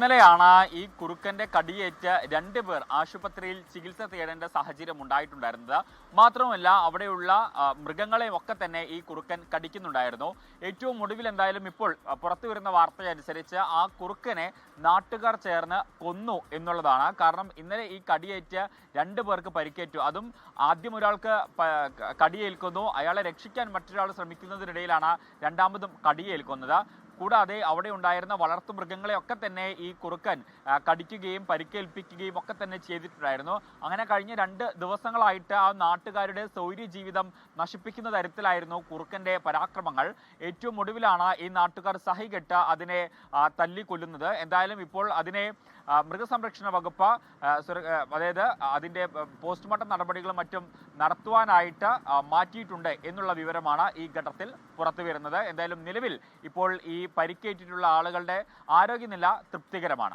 ഇന്നലെയാണ് ഈ കുറുക്കന്റെ കടിയേറ്റ് രണ്ടുപേർ ആശുപത്രിയിൽ ചികിത്സ തേടേണ്ട സാഹചര്യം ഉണ്ടായിട്ടുണ്ടായിരുന്നത്. മാത്രമല്ല അവിടെയുള്ള മൃഗങ്ങളെ മൃഗങ്ങളെയും ഒക്കെ തന്നെ ഈ കുറുക്കൻ കടിക്കുന്നുണ്ടായിരുന്നു. ഏറ്റവും ഒടുവിൽ എന്തായാലും ഇപ്പോൾ പുറത്തു വരുന്ന വാർത്തയനുസരിച്ച് ആ കുറുക്കനെ നാട്ടുകാർ ചേർന്ന് കൊന്നു എന്നുള്ളതാണ്. കാരണം ഇന്നലെ ഈ കടിയേറ്റ് രണ്ടു പേർക്ക് പരിക്കേറ്റു. അതും ആദ്യം ഒരാൾക്ക് കടിയേൽക്കുന്നു. അയാളെ രക്ഷിക്കാൻ മറ്റൊരാൾ ശ്രമിക്കുന്നതിനിടയിലാണ് രണ്ടാമതും കടിയേൽക്കുന്നത്. കൂടാതെ അവിടെ ഉണ്ടായിരുന്ന വളർത്തു മൃഗങ്ങളെയൊക്കെ തന്നെ ഈ കുറുക്കൻ കടിക്കുകയും പരിക്കേൽപ്പിക്കുകയും ഒക്കെ തന്നെ ചെയ്തിട്ടുണ്ടായിരുന്നു. അങ്ങനെ കഴിഞ്ഞ രണ്ട് ദിവസങ്ങളായിട്ട് ആ നാട്ടുകാരുടെ സൗര്യ ജീവിതം നശിപ്പിക്കുന്ന തരത്തിലായിരുന്നു കുറുക്കന്റെ പരാക്രമങ്ങൾ. ഏറ്റവും ഒടുവിലാണ് ഈ നാട്ടുകാർ സഹികെട്ട് അതിനെ തല്ലിക്കൊല്ലുന്നത്. എന്തായാലും ഇപ്പോൾ അതിനെ മൃഗസംരക്ഷണ വകുപ്പ് അതായത് അതിന്റെ ആ, പോസ്റ്റ്മോർട്ടം നടപടികളും മറ്റും നടത്തുവാനായിട്ട് മാറ്റിയിട്ടുണ്ട് എന്നുള്ള വിവരമാണ് ഈ ഘട്ടത്തിൽ പുറത്തു വരുന്നത്. എന്തായാലും നിലവിൽ ഇപ്പോൾ ഈ പരിക്കേറ്റിട്ടുള്ള ആളുകളുടെ ആരോഗ്യനില തൃപ്തികരമാണ്.